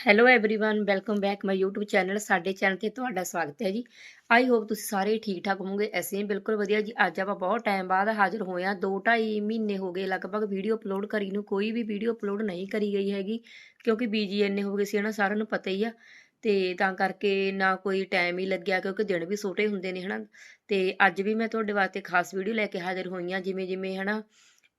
hello everyone welcome back my YouTube channel ਸਾਡੇ channel ਤੇ ਤੁਹਾਡਾ ਸਵਾਗਤ ਹੈ ਜੀ ਆਈ ਹੋਪ ਤੁਸੀਂ ਸਾਰੇ ਠੀਕ ਠਾਕ ਹੋਵੋਗੇ ਅਸੀਂ ਵੀ ਬਿਲਕੁਲ ਵਧੀਆ ਜੀ ਅੱਜ ਆਪਾਂ ਬਹੁਤ ਟਾਈਮ ਬਾਅਦ ਹਾਜ਼ਰ ਹੋਏ ਆ 2.5 ਮਹੀਨੇ ਹੋ ਗਏ ਲਗਭਗ ਵੀਡੀਓ ਅਪਲੋਡ ਕਰੀ ਨੂੰ ਕੋਈ ਵੀ ਵੀਡੀਓ ਅਪਲੋਡ ਨਹੀਂ ਕਰੀ ਗਈ ਹੈਗੀ ਕਿਉਂਕਿ ਬੀਜੀ ਇੰਨੇ ਹੋ ਗਏ ਸੀ ਹਨਾ ਸਾਰਿਆਂ ਨੂੰ ਪਤਾ ਹੀ ਆ ਤੇ ਤਾਂ ਕਰਕੇ ਨਾ ਕੋਈ ਟਾਈਮ ਹੀ ਲੱਗਿਆ ਕਿਉਂਕਿ ਦਿਨ ਵੀ ਛੋਟੇ ਹੁੰਦੇ ਨੇ ਹਨਾ ਤੇ ਅੱਜ ਵੀ ਮੈਂ ਤੁਹਾਡੇ ਵਾਸਤੇ ਖਾਸ ਵੀਡੀਓ ਲੈ ਕੇ ਹਾਜ਼ਰ ਹੋਈ ਆ ਜਿਵੇਂ ਜਿਵੇਂ ਹਨਾ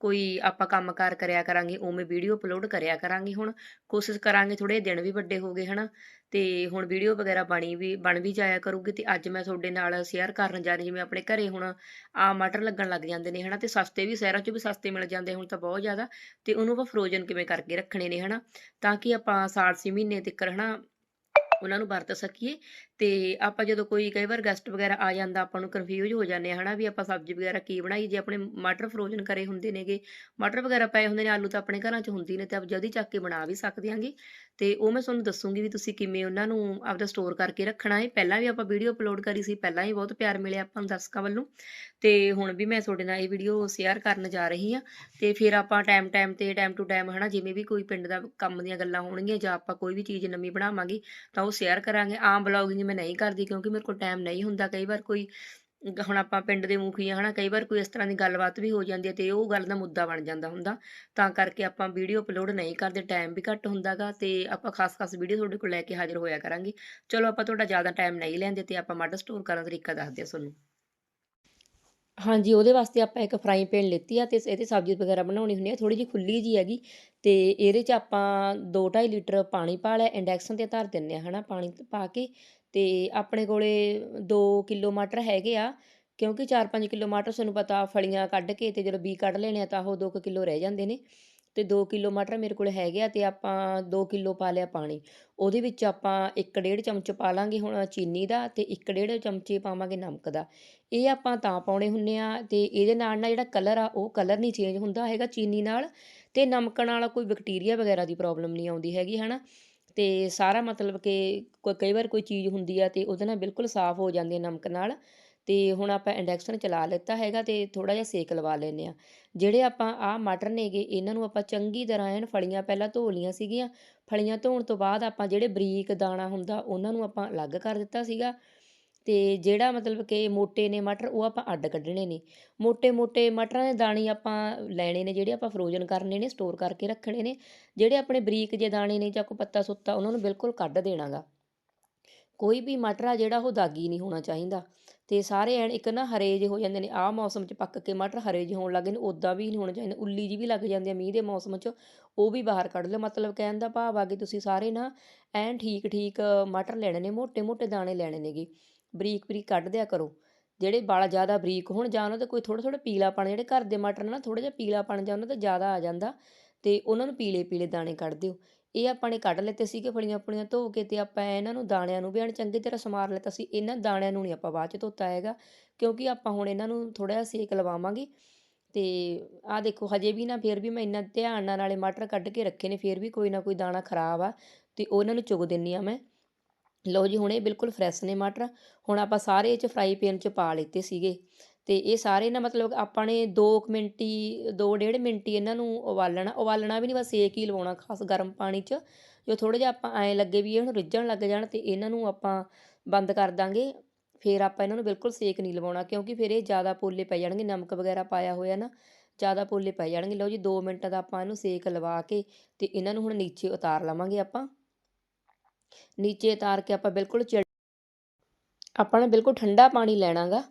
ਕੋਈ ਆਪਾਂ ਕੰਮਕਾਰ ਕਰਿਆ ਕਰਾਂਗੇ, ਉਵੇਂ ਵੀਡੀਓ ਅਪਲੋਡ ਕਰਿਆ ਕਰਾਂਗੇ ਹੁਣ, ਕੋਸ਼ਿਸ਼ ਕਰਾਂਗੇ ਥੋੜੇ ਦਿਨ ਵੀ ਵੱਡੇ ਹੋ ਗਏ, ਹਨਾ। ਤੇ ਹੁਣ ਵੀਡੀਓ ਵਗੈਰਾ ਬਣੀ ਵੀ, ਬਣ ਵੀ ਜਾਇਆ ਕਰੂਗੀ ਤੇ ਅੱਜ ਮੈਂ ਤੁਹਾਡੇ ਨਾਲ ਸ਼ੇਅਰ ਕਰਨ ਜਾ ਰਹੀ ਜਿਵੇਂ ਆਪਣੇ ਘਰੇ ਹੁਣ ਆ ਮਟਰ ਲੱਗਣ ਲੱਗ ਜਾਂਦੇ ਨੇ, ਹਨਾ। ਤੇ ਸਸਤੇ ਵੀ ਸ਼ਹਿਰਾਂ 'ਚ ਵੀ ਸਸਤੇ ਮਿਲ ਜਾਂਦੇ ਹੁਣ ਤਾਂ ਬਹੁਤ ਜ਼ਿਆਦਾ, ਤੇ ਉਹਨੂੰ ਆਪਾਂ ਫਰੋਜ਼ਨ ਕਿਵੇਂ ਕਰਕੇ ਰੱਖਣੇ ਨੇ, ਹਨਾ। ਤਾਂ ਕਿ ਆਪਾਂ ਸਾਲ ਛੇ ਮਹੀਨੇ ਤੱਕ ਹਨਾ, ਉਹਨਾਂ ਨੂੰ ਵਰਤ ਸਕੀਏ। ਤੇ ਆਪਾਂ ਜਦੋਂ ਕੋਈ ਕਈ ਵਾਰ ਗੈਸਟ ਵਗੈਰਾ ਆ ਜਾਂਦਾ, ਆਪਾਂ ਨੂੰ ਕਨਫਿਊਜ਼ ਹੋ ਜਾਂਦੇ ਆ, ਹਨਾ, ਵੀ ਆਪਾਂ ਸਬਜ਼ੀ ਵਗੈਰਾ ਕੀ ਬਣਾਈ? ਜੇ ਆਪਣੇ ਮਟਰ ਫਰੋਜ਼ਨ ਕਰੇ ਹੁੰਦੇ ਨੇਗੇ, ਮਟਰ ਵਗੈਰਾ ਪਏ ਹੁੰਦੇ ਨੇ, ਆਲੂ ਤਾਂ ਆਪਣੇ ਘਰਾਂ 'ਚ ਹੁੰਦੀ ਨੇ, ਤੇ ਆਪ ਜਲਦੀ ਚੱਕ ਕੇ ਬਣਾ ਵੀ ਸਕਦੇ ਆਂਗੇ ਤੇ ਉਹ ਮੈਂ ਤੁਹਾਨੂੰ ਦੱਸੂਗੀ ਵੀ ਤੁਸੀਂ ਕਿਵੇਂ ਉਹਨਾਂ ਨੂੰ ਆਪਦਾ ਸਟੋਰ ਕਰਕੇ ਰੱਖਣਾ ਹੈ ਪਹਿਲਾਂ ਵੀ ਆਪਾਂ ਵੀਡੀਓ ਅਪਲੋਡ ਕਰੀ ਸੀ, ਪਹਿਲਾਂ ਹੀ ਬਹੁਤ ਪਿਆਰ ਮਿਲਿਆ ਆਪਾਂ ਨੂੰ ਦਰਸ਼ਕਾਂ ਵੱਲੋਂ। ਤੇ ਹੁਣ ਵੀ ਮੈਂ ਤੁਹਾਡੇ ਨਾਲ ਇਹ ਵੀਡੀਓ ਸ਼ੇਅਰ ਕਰਨ ਜਾ ਰਹੀ ਹਾਂ। ਤੇ ਫਿਰ ਆਪਾਂ ਟਾਈਮ ਟਾਈਮ ਤੇ ਟਾਈਮ ਟੂ ਟਾਈਮ ਹਨਾ, ਜਿਵੇਂ ਵੀ ਕੋਈ ਪਿੰਡ ਦਾ ਕੰਮ ਦੀਆਂ ਗੱਲਾਂ ਹੋਣਗੀਆਂ ਜਾਂ ਆਪਾਂ ਕੋਈ ਵੀ ਚੀਜ਼ ਨਵੀਂ ਬਣਾਵਾਂਗੇ, ਤਾਂ ਉਹ ਸ਼ੇਅਰ ਕਰਾਂਗੇ। ਆਮ ਬਲੌਗਿੰਗ ਮੈਂ ਨਹੀਂ ਕਰਦੀ ਕਿਉਂਕਿ ਮੇਰੇ ਕੋਲ ਟਾਈਮ ਨਹੀਂ ਹੁੰਦਾ। ਕਈ ਵਾਰ ਕੋਈ, ਹੁਣ ਆਪਾਂ ਪਿੰਡ ਦੇ ਮੁਖੀਆਂ ਹਨਾ, ਕਈ ਵਾਰ ਕੋਈ ਇਸ ਤਰ੍ਹਾਂ ਦੀ ਗੱਲਬਾਤ ਵੀ ਹੋ ਜਾਂਦੀ ਹੈ ਤੇ ਉਹ ਗੱਲ ਦਾ ਮੁੱਦਾ ਬਣ ਜਾਂਦਾ ਹੁੰਦਾ। ਤਾਂ ਕਰਕੇ ਆਪਾਂ ਵੀਡੀਓ ਅਪਲੋਡ ਨਹੀਂ ਕਰਦੇ ਟਾਈਮ ਵੀ ਘੱਟ ਹੁੰਦਾਗਾ ਤੇ ਆਪਾਂ ਖਾਸ-ਖਾਸ ਵੀਡੀਓ ਤੁਹਾਡੇ ਕੋਲ ਲੈ ਕੇ ਹਾਜ਼ਰ ਹੋਇਆ ਕਰਾਂਗੇ। ਚਲੋ ਆਪਾਂ ਤੁਹਾਡਾ ਜ਼ਿਆਦਾ ਟਾਈਮ ਨਹੀਂ ਲੈਂਦੇ ਤੇ ਆਪਾਂ ਮਟਰ ਸਟੋਰ ਕਰਨ ਦਾ ਤਰੀਕਾ ਦੱਸਦੇ ਹਾਂ ਤੁਹਾਨੂੰ। ਹਾਂਜੀ, ਉਹਦੇ ਵਾਸਤੇ ਆਪਾਂ ਇੱਕ ਫਰਾਈ ਪੈਨ ਲਿੱਤੀ ਆ ਤੇ ਇਹ ਸਬਜ਼ੀ ਵਗੈਰਾ ਬਣਾਉਣੀ ਹੁੰਦੀ ਆ। ਥੋੜੀ ਜਿਹੀ ਖੁੱਲੀ ਜੀ ਹੈਗੀ ਤੇ ਇਹਦੇ 'ਚ ਆਪਾਂ 2.5 ਲੀਟਰ ਪਾਣੀ ਪਾ ਲਿਆ, ਇੰਡਕਸ਼ਨ ਤੇ ਧਰ ਦਿੰਨੇ ਆ, ਹਨਾ, ਪਾਣੀ ਪਾ ਕੇ। ਤੇ ਆਪਣੇ ਕੋਲੇ 2 ਕਿਲੋ ਮਟਰ ਹੈਗੇ ਆ, ਕਿਉਂਕਿ 4-5 ਕਿਲੋ ਮਟਰ ਤੁਹਾਨੂੰ ਪਤਾ ਫਲੀਆਂ ਕੱਢ ਕੇ ਤੇ ਜਦੋਂ ਬੀ ਕੱਢ ਲੈਣੇ ਆ ਤਾਂ ਉਹ 2 ਕਿਲੋ ਰਹਿ ਜਾਂਦੇ ਨੇ। ਤੇ 2 ਕਿਲੋ ਮਟਰ ਮੇਰੇ ਕੋਲ ਹੈਗੇ ਆ ਤੇ ਆਪਾਂ 2 ਕਿਲੋ ਪਾ ਲਿਆ ਪਾਣੀ। ਉਹਦੇ ਵਿੱਚ ਆਪਾਂ 1.5 ਚਮਚ ਪਾ ਲਾਂਗੇ ਹੁਣ ਚੀਨੀ ਦਾ ਤੇ 1.5 ਚਮਚੇ ਪਾਵਾਂਗੇ ਨਮਕ ਦਾ। ਇਹ ਆਪਾਂ ਤਾਂ ਪਾਉਣੇ ਹੁੰਨੇ ਆ ਤੇ ਇਹਦੇ ਨਾਲ ਨਾਲ ਜਿਹੜਾ ਕਲਰ ਆ, ਉਹ ਕਲਰ ਨਹੀਂ ਚੇਂਜ ਹੁੰਦਾ ਹੈਗਾ ਚੀਨੀ ਨਾਲ। ਤੇ ਨਮਕ ਨਾਲ ਕੋਈ ਬੈਕਟੀਰੀਆ ਵਗੈਰਾ ਦੀ ਪ੍ਰੋਬਲਮ ਨਹੀਂ ਆਉਂਦੀ ਹੈਗੀ, ਹਨਾ? ਤੇ ਸਾਰਾ ਮਤਲਬ ਕਿ ਕੋਈ, ਕਈ ਵਾਰ ਕੋਈ ਚੀਜ਼ ਹੁੰਦੀ ਆ ਤੇ ਉਹਦੇ ਨਾਲ ਬਿਲਕੁਲ ਸਾਫ਼ ਹੋ ਜਾਂਦੀ ਹੈ ਨਮਕ ਨਾਲ। ਤੇ ਹੁਣ ਆਪਾਂ ਇੰਡੈਕਸ਼ਨ ਚਲਾ ਲਿੱਤਾ ਹੈਗਾ ਤੇ ਥੋੜਾ ਜਿਹਾ ਸੇਕ ਲਵਾ ਲੈਨੇ ਆ ਜਿਹੜੇ ਆਪਾਂ ਆਹ ਮਟਰ ਨੇਗੇ ਇਹਨਾਂ ਨੂੰ ਆਪਾਂ ਚੰਗੀ ਤਰ੍ਹਾਂ ਐਨ ਫਲੀਆਂ ਪਹਿਲਾਂ ਧੋ ਲਈਆਂ ਸੀਗੀਆਂ। ਫਲੀਆਂ ਧੋਣ ਤੋਂ ਬਾਅਦ ਆਪਾਂ ਜਿਹੜੇ ਬਰੀਕ ਦਾਣਾ ਹੁੰਦਾ, ਉਹਨਾਂ ਨੂੰ ਆਪਾਂ ਅਲੱਗ ਕਰ ਦਿੱਤਾ ਸੀਗਾ। ਅਤੇ ਜਿਹੜਾ ਮਤਲਬ ਕਿ ਮੋਟੇ ਨੇ ਮਟਰ, ਉਹ ਆਪਾਂ ਅੱਡ ਕੱਢਣੇ ਨੇ। ਮੋਟੇ ਮੋਟੇ ਮਟਰਾਂ ਦੇ ਦਾਣੇ ਆਪਾਂ ਲੈਣੇ ਨੇ, ਜਿਹੜੇ ਆਪਾਂ ਫਰੋਜ਼ਨ ਕਰਨੇ ਨੇ ਸਟੋਰ ਕਰਕੇ ਰੱਖਣੇ ਨੇ। ਜਿਹੜੇ ਆਪਣੇ ਬਰੀਕ ਜੇ ਦਾਣੇ ਨੇ ਜਾਂ ਕੋਈ ਪੱਤਾ ਸੁੱਤਾ, ਉਹਨਾਂ ਨੂੰ ਬਿਲਕੁਲ ਕੱਢ ਦੇਣਾ ਗਾ ਕੋਈ ਵੀ ਮਟਰ ਆ ਜਿਹੜਾ, ਉਹ ਦਾਗੀ ਨਹੀਂ ਹੋਣਾ ਚਾਹੀਦਾ। ਤੇ ਸਾਰੇ ਐਨ ਇੱਕ ਨਾ ਹਰੇ ਜਿਹੇ ਹੋ ਜਾਂਦੇ ਨੇ। ਆਹ ਮੌਸਮ 'ਚ ਪੱਕ ਕੇ ਮਟਰ ਹਰੇ ਜਿਹੇ ਹੋਣ ਲੱਗੇ ਨੇ ਉਦਾਂ ਵੀ ਨਹੀਂ ਹੋਣਾ ਚਾਹੀਦਾ। ਉੱਲੀ ਜੀ ਵੀ ਲੱਗ ਜਾਂਦੀ ਆ ਮੀਂਹ ਦੇ ਮੌਸਮ 'ਚ, ਉਹ ਵੀ ਬਾਹਰ ਕੱਢ ਲਓ। ਮਤਲਬ ਕਹਿਣ ਦਾ ਭਾਵ ਆ ਕਿ ਤੁਸੀਂ ਸਾਰੇ ਨਾ ਐਨ ਠੀਕ ਠੀਕ ਮਟਰ ਲੈਣੇ ਨੇ ਮੋਟੇ ਮੋਟੇ ਦਾਣੇ ਲੈਣੇ ਨੇਗੇ। ਬਰੀਕ ਬਰੀਕ ਕੱਢ ਦਿਆ ਕਰੋ। ਜਿਹੜੇ ਵਾਲਾ ਜ਼ਿਆਦਾ ਬਰੀਕ ਹੋਣ ਜਾਂ ਉਹਨਾਂ 'ਤੇ ਕੋਈ ਥੋੜ੍ਹਾ ਥੋੜ੍ਹਾ ਪੀਲਾਪਣ, ਜਿਹੜੇ ਘਰ ਦੇ ਮਟਰ ਨੇ ਨਾ ਥੋੜ੍ਹਾ ਜਿਹਾ ਪੀਲਾਪਣ ਜਾਂ ਉਹਨਾਂ 'ਤੇ ਜ਼ਿਆਦਾ ਆ ਜਾਂਦਾ, ਤੇ ਉਹਨਾਂ ਨੂੰ ਪੀਲੇ ਪੀਲੇ ਦਾਣੇ ਕੱਢ ਦਿਓ। ਇਹ ਆਪਾਂ ਨੇ ਕੱਢ ਲਿੱਤੇ ਸੀਗੇ ਫਲੀਆਂ ਫਲੀਆਂ ਧੋ ਕੇ ਤੇ ਆਪਾਂ ਇਹਨਾਂ ਨੂੰ ਦਾਣਿਆਂ ਨੂੰ ਵੀ ਐਨ ਚੰਗੀ ਤਰ੍ਹਾਂ ਸਮਾਰ ਲਿੱਤਾ ਸੀ ਇਹਨਾਂ ਦਾਣਿਆਂ ਨੂੰ ਨਹੀਂ ਆਪਾਂ ਬਾਅਦ 'ਚ ਧੋਤਾ ਹੈਗਾ, ਕਿਉਂਕਿ ਆਪਾਂ ਹੁਣ ਇਹਨਾਂ ਨੂੰ ਥੋੜ੍ਹਾ ਜਿਹਾ ਸੇਕ ਲਵਾਵਾਂਗੇ। ਤੇ ਆਹ ਦੇਖੋ, ਹਜੇ ਵੀ ਨਾ ਫਿਰ ਵੀ ਮੈਂ ਇੰਨਾ ਧਿਆਨ ਨਾਲ ਨਾਲੇ ਮਟਰ ਕੱਢ ਕੇ ਰੱਖੇ ਨੇ, ਫਿਰ ਵੀ ਕੋਈ ਨਾ ਕੋਈ ਦਾਣਾ ਖਰਾਬ ਆ, ਤੇ ਉਹਨਾਂ ਨੂੰ ਚੁਗ ਦਿੰਨੀ ਆ ਮੈਂ। ਲਓ ਜੀ, ਹੁਣ ਇਹ ਬਿਲਕੁਲ ਫਰੈਸ਼ ਨੇ ਮਟਰ। ਹੁਣ ਆਪਾਂ ਸਾਰੇ ਇਹ 'ਚ ਫਰਾਈ ਪੈਨ 'ਚ ਪਾ ਲਿੱਤੇ ਸੀਗੇ। ਤੇ ਇਹ ਸਾਰੇ ਨਾ ਮਤਲਬ ਆਪਾਂ ਨੇ 2 ਮਿੰਟ ਹੀ 2 ਡੇਢ ਮਿੰਟ ਹੀ ਇਹਨਾਂ ਨੂੰ ਉਬਾਲਣਾ। ਉਬਾਲਣਾ ਵੀ ਨਹੀਂ ਬਸ ਸੇਕ ਹੀ ਲਵਾਉਣਾ ਖਾਸ ਗਰਮ ਪਾਣੀ 'ਚ। ਜੋ ਥੋੜ੍ਹਾ ਜਿਹਾ ਆਪਾਂ ਐਂ ਲੱਗੇ ਵੀ ਇਹਨੂੰ ਰਿੱਝਣ ਲੱਗ ਜਾਣ ਤੇ ਇਹਨਾਂ ਨੂੰ ਆਪਾਂ ਬੰਦ ਕਰ ਦਾਂਗੇ। ਫਿਰ ਆਪਾਂ ਇਹਨਾਂ ਨੂੰ ਬਿਲਕੁਲ ਸੇਕ ਨਹੀਂ ਲਵਾਉਣਾ, ਕਿਉਂਕਿ ਫਿਰ ਇਹ ਜ਼ਿਆਦਾ ਪੋਲੇ ਪੈ ਜਾਣਗੇ। ਨਮਕ ਵਗੈਰਾ ਪਾਇਆ ਹੋਇਆ ਨਾ, ਜ਼ਿਆਦਾ ਪੋਲੇ ਪੈ ਜਾਣਗੇ। ਲਓ ਜੀ 2 ਮਿੰਟਾਂ ਦਾ ਆਪਾਂ ਇਹਨੂੰ ਸੇਕ ਲਵਾ ਕੇ ਤੇ ਇਹਨਾਂ ਨੂੰ ਹੁਣ ਨੀਚੇ ਉਤਾਰ ਲਵਾਂਗੇ ਆਪਾਂ। ਨੀਚੇ ਉਤਾਰ ਕੇ ਆਪਾਂ ਬਿਲਕੁਲ ਚਿੜ ਆਪਾਂ ਨੇ ਬਿਲਕੁਲ ਠੰਡਾ ਪਾਣੀ ਲੈਣਾਗਾ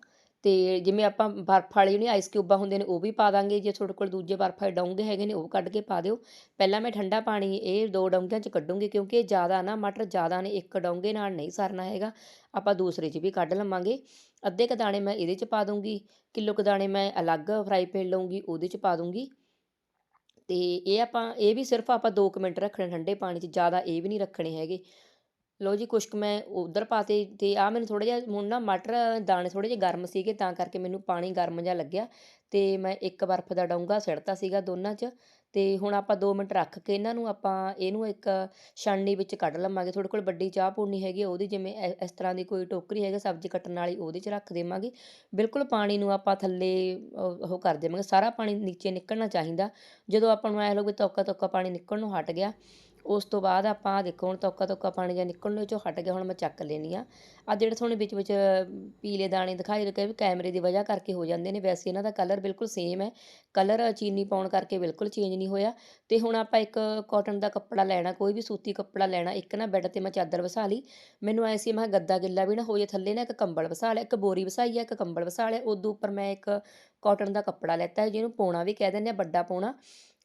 ਤੇ ਜਿਵੇਂ ਆਪਾਂ ਬਰਫ਼ ਵਾਲੇ ਜਿਹੜੇ ਆਈਸ ਕਿਊਬਾਂ ਹੁੰਦੇ ਨੇ ਉਹ ਵੀ ਪਾ ਦਾਂਗੇ, ਜੇ ਤੁਹਾਡੇ ਕੋਲ ਦੂਜੇ ਬਰਫ਼ ਵਾਲੇ ਡੋਂਗੇ ਹੈਗੇ ਨੇ ਉਹ ਕੱਢ ਕੇ ਪਾ ਦਿਓ। ਪਹਿਲਾਂ ਮੈਂ ਠੰਡਾ ਪਾਣੀ ਇਹ ਦੋ ਡੋਂਗਿਆਂ 'ਚ ਕੱਢੂੰਗੀ ਕਿਉਂਕਿ ਇਹ ਜ਼ਿਆਦਾ ਨਾ, ਮਟਰ ਜ਼ਿਆਦਾ ਨੇ, ਇੱਕ ਡੋਂਗੇ ਨਾਲ ਨਹੀਂ ਸਰਨਾ ਹੈਗਾ। ਆਪਾਂ ਦੂਸਰੇ 'ਚ ਵੀ ਕੱਢ ਲਵਾਂਗੇ। ਅੱਧੇ ਕ ਦਾਣੇ ਮੈਂ ਇਹਦੇ 'ਚ ਪਾ ਦੂੰਗੀ, ਕਿਲੋ ਕੁ ਦਾਣੇ ਮੈਂ ਅਲੱਗ ਫਰਾਈ ਪੈਨ ਲਊਂਗੀ, ਉਹਦੇ 'ਚ ਪਾ ਦੂੰਗੀ। ਤੇ ਇਹ ਆਪਾਂ, ਇਹ ਵੀ ਸਿਰਫ ਆਪਾਂ 2 ਮਿੰਟ ਰੱਖਣੇ ਠੰਡੇ ਪਾਣੀ 'ਚ, ਜ਼ਿਆਦਾ ਇਹ ਵੀ ਨਹੀਂ ਰੱਖਣੇ ਹੈਗੇ। ਲਓ ਜੀ ਕੁਛ ਕੁ ਮੈਂ ਉਧਰ ਪਾਤੇ ਤੇ ਆ ਮੈਨੂੰ ਥੋੜਾ ਜਿਹਾ ਹੁਣ ਨਾ ਮਟਰ, ਦਾਣੇ ਥੋੜੇ ਜਿਹੇ ਗਰਮ ਸੀਗੇ, ਤਾਂ ਕਰਕੇ ਮੈਨੂੰ ਪਾਣੀ ਗਰਮ ਜਿਹਾ ਲੱਗਿਆ। ਤੇ ਮੈਂ ਇੱਕ ਬਰਫ਼ ਦਾ ਡੋਂਗਾ ਸਿੜਤਾ ਸੀਗਾ ਦੋਨਾਂ 'ਚ। ਤੇ ਹੁਣ ਆਪਾਂ 2 ਮਿੰਟ ਰੱਖ ਕੇ ਇਹਨਾਂ ਨੂੰ ਆਪਾਂ ਇਹਨੂੰ ਇੱਕ ਛਾਨਣੀ ਵਿੱਚ ਕੱਢ ਲਵਾਂਗੇ। ਤੁਹਾਡੇ ਕੋਲ ਵੱਡੀ ਚਾਹ ਪੂਣੀ ਹੈਗੀ, ਉਹਦੀ ਜਿਵੇਂ ਇਸ ਤਰ੍ਹਾਂ ਦੀ ਕੋਈ ਟੋਕਰੀ ਹੈਗਾ, ਸਬਜ਼ੀ ਕੱਟਣ ਵਾਲੀ ਉਹਦੇ 'ਚ ਰੱਖ ਦੇਵਾਂਗੇ। ਬਿਲਕੁਲ ਪਾਣੀ ਨੂੰ ਆਪਾਂ ਥੱਲੇ ਉਹ ਕਰ ਦੇਵਾਂਗੇ। ਸਾਰਾ ਪਾਣੀ ਨੀਚੇ ਨਿਕਲਣਾ ਚਾਹੀਦਾ। ਜਦੋਂ ਆਪਾਂ ਨੂੰ ਐ ਲੱਗੂ ਤੋਕਾ ਤੋਕਾ ਪਾਣੀ ਨਿਕਲਣ ਨੂੰ ਹਟ ਗਿਆ। ਉਸ ਤੋਂ ਬਾਅਦ ਆਪਾਂ ਦੇਖੋ, ਹੁਣ ਤੋਕਾ ਤੋਕਾ ਪਾਣੀ ਜਿਹਾ ਨਿਕਲਣ ਚੋਂ ਹਟ ਗਿਆ, ਹੁਣ ਮੈਂ ਚੱਕ ਲੈਣੀ ਆ ਆ ਜਿਹੜੇ ਤੁਹਾਨੂੰ ਵਿੱਚ ਵਿੱਚ ਪੀਲੇ ਦਾਣੇ ਦਿਖਾਈ ਰਹੇ ਵੀ ਕੈਮਰੇ ਦੀ ਵਜ੍ਹਾ ਕਰਕੇ ਹੋ ਜਾਂਦੇ ਨੇ, ਵੈਸੇ ਇਹਨਾਂ ਦਾ ਕਲਰ ਬਿਲਕੁਲ ਸੇਮ ਹੈ। ਕਲਰ ਚੀਨੀ ਪਾਉਣ ਕਰਕੇ ਬਿਲਕੁਲ ਚੇਂਜ ਨਹੀਂ ਹੋਇਆ। ਤੇ ਹੁਣ ਆਪਾਂ ਇੱਕ ਕਾਟਨ ਦਾ ਕੱਪੜਾ ਲੈਣਾ, ਕੋਈ ਵੀ ਸੂਤੀ ਕੱਪੜਾ ਲੈਣਾ, ਇੱਕ ਨਾ ਬੈੱਡ ਤੇ ਮੈਂ ਚਾਦਰ ਵਸਾ ਲਈ। ਮੈਨੂੰ ਐ ਸੀ, ਮੈਂ ਕਿਹਾ ਗੱਦਾ ਗਿੱਲਾ ਵੀ ਨਾ ਹੋ ਜੇ ਥੱਲੇ ਨਾ ਇੱਕ ਕੰਬਲ ਵਸਾ ਲਿਆ, ਇੱਕ ਬੋਰੀ ਵਸਾਈ ਆ, ਇੱਕ ਕੰਬਲ ਵਸਾ ਲਿਆ ਉਦੋਂ ਉੱਪਰ ਮੈਂ ਇੱਕ ਕਾਟਨ ਦਾ ਕੱਪੜਾ ਲੈਤਾ, ਜਿਹਨੂੰ ਪੋਣਾ ਵੀ ਕਹਿ ਦਿੰਦੇ ਆ, ਵੱਡਾ ਪੋਣਾ।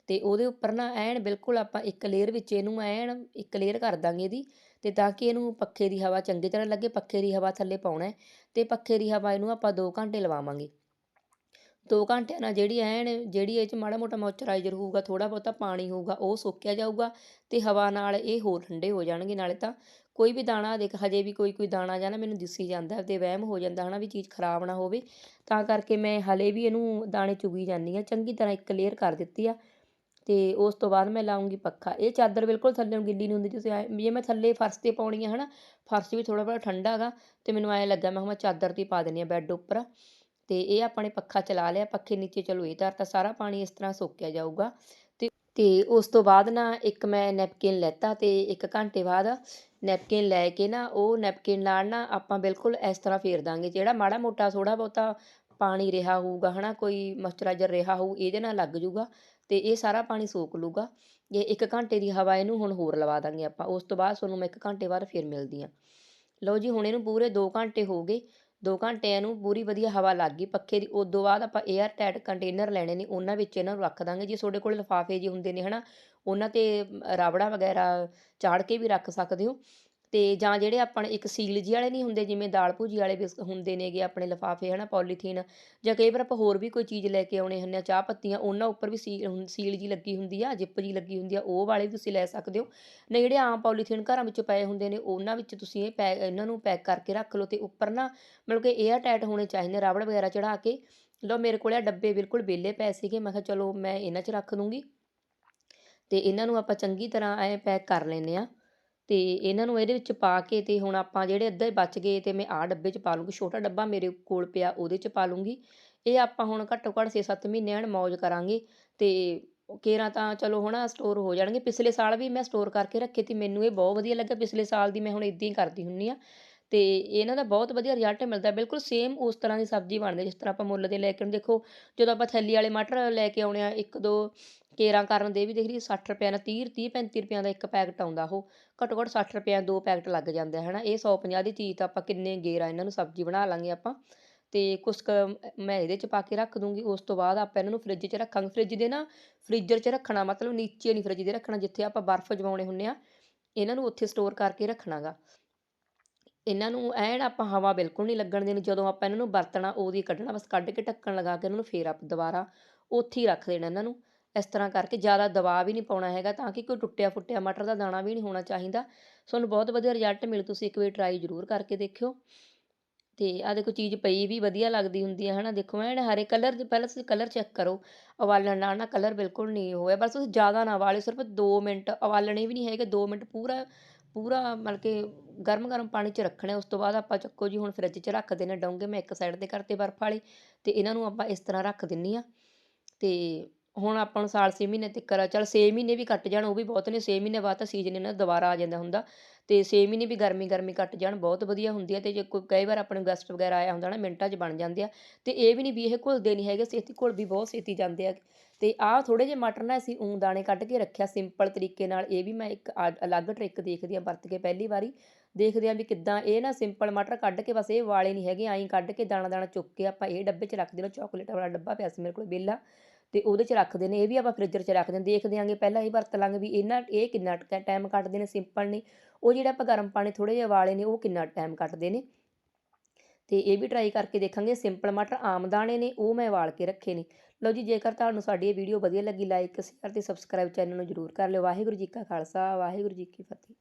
ਤੇ ਉਹਦੇ ਉੱਪਰ ਨਾ ਐਨ ਬਿਲਕੁਲ ਆਪਾਂ ਇੱਕ ਲੇਅਰ ਵਿੱਚ ਇਹਨੂੰ ਐਨ ਇੱਕ ਲੇਅਰ ਕਰ ਦਾਂਗੇ ਇਹਦੀ ਤੇ ਤਾਂ ਕਿ ਇਹਨੂੰ ਪੱਖੇ ਦੀ ਹਵਾ ਚੰਗੀ ਤਰ੍ਹਾਂ ਲੱਗੇ, ਪੱਖੇ ਦੀ ਹਵਾ ਥੱਲੇ ਪਾਉਣਾ ਹੈ ਤੇ ਪੱਖੇ ਦੀ ਹਵਾ ਇਹਨੂੰ ਆਪਾਂ 2 ਘੰਟੇ ਲਵਾਵਾਂਗੇ। 2 ਘੰਟਿਆਂ ਨਾਲ ਜਿਹੜੀ ਐਨ, ਜਿਹੜੀ ਇਹ 'ਚ ਮਾੜਾ ਮੋਟਾ ਮੋਇਸਚਰਾਈਜ਼ਰ ਹੋਊਗਾ ਥੋੜਾ ਬਹੁਤਾ ਪਾਣੀ ਹੋਊਗਾ, ਉਹ ਸੋਕਿਆ ਜਾਊਗਾ ਤੇ ਹਵਾ ਨਾਲ ਇਹ ਹੋਰ ਠੰਡੇ ਹੋ ਜਾਣਗੇ। ਨਾਲੇ ਤਾਂ ਕੋਈ ਵੀ ਦਾਣਾ ਦੇਖ, ਹਜੇ ਵੀ ਕੋਈ ਕੋਈ ਦਾਣਾ ਜਾਂ ਨਾ ਮੈਨੂੰ ਦਿਸੀ ਜਾਂਦਾ ਤੇ ਵਹਿਮ ਹੋ ਜਾਂਦਾ ਹਨਾ ਵੀ ਚੀਜ਼ ਖਰਾਬ ਨਾ ਹੋਵੇ। ਤਾਂ ਕਰਕੇ ਮੈਂ ਹਲੇ ਵੀ ਇਹਨੂੰ ਦਾਣੇ ਚੁਗੀ ਜਾਂਦੀ ਆ ਚੰਗੀ ਤਰ੍ਹਾਂ ਇੱਕ ਲੇਅਰ ਕਰ ਦਿੱਤੀ ਆ ਤੇ ਉਸ ਤੋਂ ਬਾਅਦ ਮੈਂ ਲਾਊਂਗੀ ਪੱਖਾ। ਇਹ ਚਾਦਰ ਬਿਲਕੁਲ ਥੱਲੇ ਨੂੰ ਗਿੱਲੀ ਨਹੀਂ ਹੁੰਦੀ, ਤੁਸੀਂ ਐਂ, ਜੇ ਮੈਂ ਥੱਲੇ ਫਰਸ਼ ਤੇ ਪਾਉਣੀ ਆ ਹੈ ਨਾ ਫਰਸ਼ ਵੀ ਥੋੜ੍ਹਾ ਬਹੁਤਾ ਠੰਡਾ ਹੈਗਾ ਤੇ ਮੈਨੂੰ ਐਂ ਲੱਗਾ ਮੈਂ ਕਿਹਾ ਮੈਂ ਚਾਦਰ ਤੇ ਪਾ ਦਿੰਦੀ ਹਾਂ ਬੈੱਡ ਉੱਪਰ। ਤੇ ਇਹ ਆਪਣੇ ਪੱਖਾ ਚਲਾ ਲਿਆ, ਪੱਖੇ ਨੀਚੇ ਚਲੋ ਇਹ ਧਰਤਾ ਸਾਰਾ ਪਾਣੀ ਇਸ ਤਰ੍ਹਾਂ ਸੋਕਿਆ ਜਾਊਗਾ। ਤੇ ਤੇ ਉਸ ਤੋਂ ਬਾਅਦ ਨਾ ਇੱਕ ਮੈਂ ਨੈਪਕਿਨ ਲੈਤਾ ਤੇ ਇੱਕ ਘੰਟੇ ਬਾਅਦ ਨੈਪਕਿਨ ਲੈ ਕੇ ਨਾ ਉਹ ਨੈਪਕਿਨ ਨਾਲ ਨਾ ਆਪਾਂ ਬਿਲਕੁਲ ਇਸ ਤਰ੍ਹਾਂ ਫੇਰ ਦਾਂਗੇ, ਜਿਹੜਾ ਮਾੜਾ ਮੋਟਾ ਥੋੜਾ ਬਹੁਤਾ ਪਾਣੀ ਰਿਹਾ ਹੋਊਗਾ ਹਨਾ, ਕੋਈ ਮੋਇਸਚਰਾਈਜ਼ਰ ਰਿਹਾ ਹੋਊ, ਇਹਦੇ ਨਾਲ ਲੱਗ ਜੂਗਾ। ਤੇ ਇਹ ਸਾਰਾ ਪਾਣੀ ਸੋਕ ਲੂਗਾ। ਇਹ ਇੱਕ ਘੰਟੇ ਦੀ ਹਵਾ ਇਹਨੂੰ ਹੁਣ ਹੋਰ ਲਵਾ ਦਾਂਗੇ ਆਪਾਂ। ਉਸ ਤੋਂ ਬਾਅਦ ਤੁਹਾਨੂੰ ਮੈਂ ਇੱਕ ਘੰਟੇ ਬਾਅਦ ਫੇਰ ਮਿਲਦੀ ਆ ਲਓ ਜੀ, ਹੁਣ ਇਹਨੂੰ ਪੂਰੇ 2 ਘੰਟੇ ਹੋ ਗਏ। 2 ਘੰਟਿਆਂ ਨੂੰ ਪੂਰੀ ਵਧੀਆ ਹਵਾ ਲੱਗ ਗਈ ਪੱਖੇ ਦੀ। ਉਦੋਂ ਬਾਅਦ ਆਪਾਂ 에ਅਰ ਟਾਈਟ ਕੰਟੇਨਰ ਲੈਣੇ ਨੇ, ਉਹਨਾਂ ਵਿੱਚ ਇਹਨਾਂ ਨੂੰ ਰੱਖ ਦਾਂਗੇ। ਜੇ ਤੁਹਾਡੇ ਕੋਲ ਲਿਫਾਫੇ ਜੀ ਹੁੰਦੇ ਨੇ, ਹਨਾ, ਉਹਨਾਂ ਤੇ ਰਾਬੜਾ ਵਗੈਰਾ ਚਾੜ ਕੇ ਵੀ ਰੱਖ ਸਕਦੇ ਹੋ। ਅਤੇ ਜਾਂ ਜਿਹੜੇ ਆਪਣੇ ਇੱਕ ਸੀਲ ਜੀ ਵਾਲੇ ਨਹੀਂ ਹੁੰਦੇ, ਜਿਵੇਂ ਦਾਲ ਭੂਜੀ ਵਾਲੇ ਬਿਸ ਹੁੰਦੇ ਨੇਗੇ ਆਪਣੇ ਲਿਫਾਫੇ ਹੈ ਨਾ ਪੋਲੀਥੀਨ ਜਾਂ ਕਈ ਵਾਰ ਆਪਾਂ ਹੋਰ ਵੀ ਕੋਈ ਚੀਜ਼ ਲੈ ਕੇ ਆਉਣੇ ਹੁੰਦੇ ਆ, ਚਾਹ ਪੱਤੀਆਂ, ਉਹਨਾਂ ਉੱਪਰ ਵੀ ਸੀਲ ਸੀਲ ਜੀ ਲੱਗੀ ਹੁੰਦੀ ਆ, ਜਿੱਪ ਜੀ ਲੱਗੀ ਹੁੰਦੀ ਆ, ਉਹ ਵਾਲੇ ਵੀ ਤੁਸੀਂ ਲੈ ਸਕਦੇ ਹੋ। ਨਹੀਂ, ਜਿਹੜੇ ਆਮ ਪੋਲੀਥੀਨ ਘਰਾਂ ਵਿੱਚ ਪਏ ਹੁੰਦੇ ਨੇ, ਉਹਨਾਂ ਵਿੱਚ ਤੁਸੀਂ ਇਹ ਪੈ, ਇਹਨਾਂ ਨੂੰ ਪੈਕ ਕਰਕੇ ਰੱਖ ਲਓ ਅਤੇ ਉੱਪਰ ਨਾ ਮਤਲਬ ਕਿ 에ਅਰ ਟਾਈਟ ਹੋਣੇ ਚਾਹੀਦੇ, ਰਾਬੜ ਵਗੈਰਾ ਚੜਾ ਕੇ। ਲਓ, ਮੇਰੇ ਕੋਲ ਆ ਡੱਬੇ ਬਿਲਕੁਲ ਵਿਹਲੇ ਪਏ ਸੀਗੇ, ਮੈਂ ਕਿਹਾ ਚਲੋ ਮੈਂ ਇਹਨਾਂ 'ਚ ਰੱਖ ਦੂੰਗੀ। ਅਤੇ ਇਹਨਾਂ ਨੂੰ ਆਪਾਂ ਚੰਗੀ ਤਰ੍ਹਾਂ ਐ ਪੈਕ ਕਰ ਲੈਂਦੇ ਆ। ਅਤੇ ਇਹਨਾਂ ਨੂੰ ਇਹਦੇ ਵਿੱਚ ਪਾ ਕੇ ਅਤੇ ਹੁਣ ਆਪਾਂ ਜਿਹੜੇ ਅੱਧੇ ਬਚ ਗਏ ਅਤੇ ਮੈਂ ਆਹ ਡੱਬੇ 'ਚ ਪਾ ਲੂੰਗੀ ਛੋਟਾ ਡੱਬਾ ਮੇਰੇ ਕੋਲ ਪਿਆ ਉਹਦੇ 'ਚ ਪਾ ਲੂੰਗੀ ਇਹ ਆਪਾਂ ਹੁਣ ਘੱਟੋ ਘੱਟ 6-7 ਮਹੀਨੇ ਹਨ ਮੌਜ ਕਰਾਂਗੇ ਅਤੇ ਕੇਰਾਂ ਤਾਂ ਚਲੋ ਹੁਣ ਸਟੋਰ ਹੋ ਜਾਣਗੇ। ਪਿਛਲੇ ਸਾਲ ਵੀ ਮੈਂ ਸਟੋਰ ਕਰਕੇ ਰੱਖੇ ਤੇ ਮੈਨੂੰ ਇਹ ਬਹੁਤ ਵਧੀਆ ਲੱਗਾ ਪਿਛਲੇ ਸਾਲ ਦੀ ਮੈਂ ਹੁਣ ਇੱਦਾਂ ਹੀ ਕਰਦੀ ਹੁੰਦੀ ਹਾਂ। ਤੇ ਇਹਨਾਂ ਦਾ ਬਹੁਤ ਵਧੀਆ ਰਿਜ਼ਲਟ ਮਿਲਦਾ ਬਿਲਕੁਲ ਸੇਮ ਉਸ ਤਰ੍ਹਾਂ ਦੀ ਸਬਜ਼ੀ ਬਣਦੀ ਜਿਸ ਤਰ੍ਹਾਂ ਆਪਾਂ ਮੁੱਲ ਦੇ ਲੈ ਕੇ ਦੇਖੋ, ਜਦੋਂ ਆਪਾਂ ਥੈਲੀ ਵਾਲੇ ਮਟਰ ਲੈ ਕੇ ਆਉਣੇ ਆ ਇੱਕ ਦੋ ਕੇਰਾਂ ਕਾਰਨ ਦੇ ਵੀ ਦੇਖ ਲਈ 60 ਰੁਪਏ ਨਾਲ 30 30 35 ਰੁਪਏ ਦਾ ਇੱਕ ਪੈਕਟ ਆਉਂਦਾ, ਉਹ ਘੱਟੋ ਘੱਟ 60 ਰੁਪਏ ਦੋ ਪੈਕਟ ਲੱਗ ਜਾਂਦਾ ਹੈ ਹਨਾ? ਇਹ 150 ਦੀ ਚੀਜ਼ ਤਾਂ ਆਪਾਂ ਕਿੰਨੇ ਗੇਰਾਂ ਇਹਨਾਂ ਨੂੰ ਸਬਜ਼ੀ ਬਣਾ ਲਾਂਗੇ ਆਪਾਂ। ਤੇ ਕੁਛ ਮੈਂ ਇਹਦੇ 'ਚ ਪਾ ਕੇ ਰੱਖ ਦੂੰਗੀ। ਉਸ ਤੋਂ ਬਾਅਦ ਆਪਾਂ ਇਹਨਾਂ ਨੂੰ ਫ੍ਰਿਜ 'ਚ ਰੱਖਾਂਗੇ। ਫ੍ਰਿਜ ਦੇ ਨਾ ਫ੍ਰੀਜ਼ਰ 'ਚ ਰੱਖਣਾ, ਮਤਲਬ ਨੀਚੇ ਨਹੀਂ ਫ੍ਰਿਜ ਦੇ ਰੱਖਣਾ, ਜਿੱਥੇ ਆਪਾਂ ਬਰਫ਼ ਜਮਾਉਣੇ ਹੁੰਨੇ ਆ, ਇਹਨਾਂ ਨੂੰ ਉੱਥੇ ਸਟੋਰ ਕਰਕੇ ਰੱਖਣਾਗਾ। ਇਹਨਾਂ ਨੂੰ ਐਨ ਆਪਾਂ ਹਵਾ ਬਿਲਕੁਲ ਨਹੀਂ ਲੱਗਣ ਦੇਣੀ, ਜਦੋਂ ਆਪਾਂ ਇਹਨਾਂ ਨੂੰ ਵਰਤਣਾ, ਉਹਦੀ ਕੱਢਣਾ, ਬਸ ਕੱਢ ਕੇ ਢੱਕਣ ਲਗਾ ਕੇ ਇਹਨਾਂ ਨੂੰ ਫੇਰ ਆਪ ਦੁਬਾਰਾ ਉੱਥੇ ਹੀ ਰੱਖ ਦੇਣਾ ਇਹਨਾਂ ਨੂੰ। ਇਸ ਤਰ੍ਹਾਂ ਕਰਕੇ ਜ਼ਿਆਦਾ ਦਬਾਅ ਵੀ ਨਹੀਂ ਪਾਉਣਾ ਹੈਗਾ, ਤਾਂ ਕਿ ਕੋਈ ਟੁੱਟਿਆ ਫੁੱਟਿਆ ਮਟਰ ਦਾ ਦਾਣਾ ਵੀ ਨਹੀਂ ਹੋਣਾ ਚਾਹੀਦਾ। ਤੁਹਾਨੂੰ ਬਹੁਤ ਵਧੀਆ ਰਿਜ਼ਲਟ ਮਿਲ, ਤੁਸੀਂ ਇੱਕ ਵਾਰ ਟਰਾਈ ਜ਼ਰੂਰ ਕਰਕੇ ਦੇਖਿਓ। ਤੇ ਆ ਦੇਖੋ, ਚੀਜ਼ ਪਈ ਵੀ ਵਧੀਆ ਲੱਗਦੀ ਹੁੰਦੀ ਹੈ ਹਨਾ? ਦੇਖੋ, ਐਨ ਹਰੇ ਕਲਰ ਪਹਿਲਾਂ ਤੁਸੀਂ ਕਲਰ ਚੈੱਕ ਕਰੋ, ਉਬਾਲਣ ਨਾਲ ਨਾ ਕਲਰ ਬਿਲਕੁਲ ਨਹੀਂ ਹੋਇਆ, ਬਸ ਤੁਸੀਂ ਜ਼ਿਆਦਾ ਨਾ ਉਬਾਲਿਓ, ਸਿਰਫ 2 ਮਿੰਟ ਉਬਾਲਣੇ ਵੀ ਨਹੀਂ ਹੈਗੇ 2 ਮਿੰਟ ਪੂਰਾ ਪੂਰਾ ਮਤਲਬ ਕਿ ਗਰਮ ਗਰਮ ਪਾਣੀ 'ਚ ਰੱਖਣਾ ਉਸ ਤੋਂ ਬਾਅਦ ਆਪਾਂ ਚੱਕੋ ਜੀ, ਹੁਣ ਫਰਿੱਜ 'ਚ ਰੱਖ ਦੇਣੇ ਡੋਂਗੇ ਮੈਂ ਇੱਕ ਸਾਈਡ ਤੇ ਕਰਤੇ ਬਰਫ਼ ਵਾਲੇ ਅਤੇ ਇਹਨਾਂ ਨੂੰ ਆਪਾਂ ਇਸ ਤਰ੍ਹਾਂ ਰੱਖ ਦਿੰਨੀ ਹਾਂ ਅਤੇ ਹੁਣ ਆਪਾਂ ਨੂੰ ਸਾਲ ਛੇ ਮਹੀਨੇ ਤੱਕ ਚੱਲ ਛੇ ਮਹੀਨੇ ਵੀ ਕੱਟ ਜਾਣ, ਉਹ ਵੀ ਬਹੁਤ ਨੇ। ਛੇ ਮਹੀਨੇ ਬਾਅਦ ਤਾਂ ਸੀਜ਼ਨ ਇਹਨਾਂ ਦਾ ਦੁਬਾਰਾ ਆ ਜਾਂਦਾ ਹੁੰਦਾ। ਅਤੇ ਛੇ ਮਹੀਨੇ ਵੀ ਗਰਮੀ ਗਰਮੀ ਕੱਟ ਜਾਣ, ਬਹੁਤ ਵਧੀਆ ਹੁੰਦੀ ਆ। ਅਤੇ ਜੇ ਕੋਈ, ਕਈ ਵਾਰ ਆਪਣੇ ਗੈਸਟ ਵਗੈਰਾ ਆਇਆ ਹੁੰਦਾ ਨਾ, ਮਿੰਟਾਂ 'ਚ ਬਣ ਜਾਂਦੇ ਆ। ਅਤੇ ਇਹ ਵੀ ਨਹੀਂ ਵੀ ਇਹ ਘੁਲਦੇ ਨਹੀਂ ਹੈਗੇ ਛੇਤੀ ਘੁਲ ਵੀ ਬਹੁਤ ਛੇਤੀ ਜਾਂਦੇ ਆ। ਤੇ ਆਹ ਥੋੜੇ ਜਿਹੇ ਮਟਰ ਨਾ ਅਸੀਂ ਊਂ ਦਾਣੇ ਕੱਢ ਕੇ ਰੱਖਿਆ ਸਿੰਪਲ ਤਰੀਕੇ ਨਾਲ। ਇਹ ਵੀ ਮੈਂ ਇੱਕ ਅਲੱਗ ਟ੍ਰਿਕ ਦੇਖਦੀ ਆ ਵਰਤ ਕੇ ਪਹਿਲੀ ਵਾਰੀ। ਦੇਖਦੇ ਆ ਵੀ ਕਿੱਦਾਂ ਇਹ ਨਾ ਸਿੰਪਲ ਮਟਰ ਕੱਢ ਕੇ ਬਸ ਇਹ ਵਾਲੇ ਨਹੀਂ ਹੈਗੇ ਆਈ ਕੱਢ ਕੇ ਦਾਣਾ ਦਾਣਾ ਚੁੱਕ ਕੇ ਆਪਾਂ ਇਹ ਡੱਬੇ 'ਚ ਰੱਖ ਦੇਣਾ ਚਾਕਲੇਟ ਵਾਲਾ ਡੱਬਾ ਪਿਆ ਸੀ ਮੇਰੇ ਕੋਲ ਵਿਹਲਾ। ਤੇ ਉਹਦੇ 'ਚ ਰੱਖਦੇ ਨੇ, ਇਹ ਵੀ ਆਪਾਂ ਫ੍ਰਿਜਰ 'ਚ ਰੱਖਦੇ ਨੇ ਦੇਖਦੇ ਆਂਗੇ ਪਹਿਲਾਂ ਇਹ ਵਰਤ ਲਾਂਗੇ ਵੀ ਇਹਨਾਂ ਇਹ ਕਿੰਨਾ ਟਾਈਮ ਕੱਟਦੇ ਨੇ ਸਿੰਪਲ ਨੇ। ਉਹ ਜਿਹੜਾ ਆਪਾਂ ਗਰਮ ਪਾਣੀ ਥੋੜੇ ਜਿਹੇ ਵਾਲੇ ਨੇ, ਉਹ ਕਿੰਨਾ ਟਾਈਮ ਕੱਟਦੇ ਨੇ। ਤੇ ਇਹ ਵੀ ਟਰਾਈ ਕਰਕੇ ਦੇਖਾਂਗੇ ਸਿੰਪਲ ਮਟਰ ਆਮ ਦਾਣੇ ਨੇ, ਉਹ ਮੈਂ ਵਾਲ ਕੇ ਰੱਖੇ ਨੇ। ਲਓ ਜੀ, ਜੇਕਰ ਤੁਹਾਨੂੰ ਸਾਡੀ ਇਹ ਵੀਡੀਓ ਵਧੀਆ ਲੱਗੀ ਲਾਈਕ ਸ਼ੇਅਰ ਤੇ ਸਬਸਕ੍ਰਾਈਬ ਚੈਨਲ ਨੂੰ ਜਰੂਰ ਕਰ ਲਿਓ। ਵਾਹਿਗੁਰੂ ਜੀ ਕਾ ਖਾਲਸਾ, ਵਾਹਿਗੁਰੂ ਜੀ ਕੀ ਫਤਿਹ।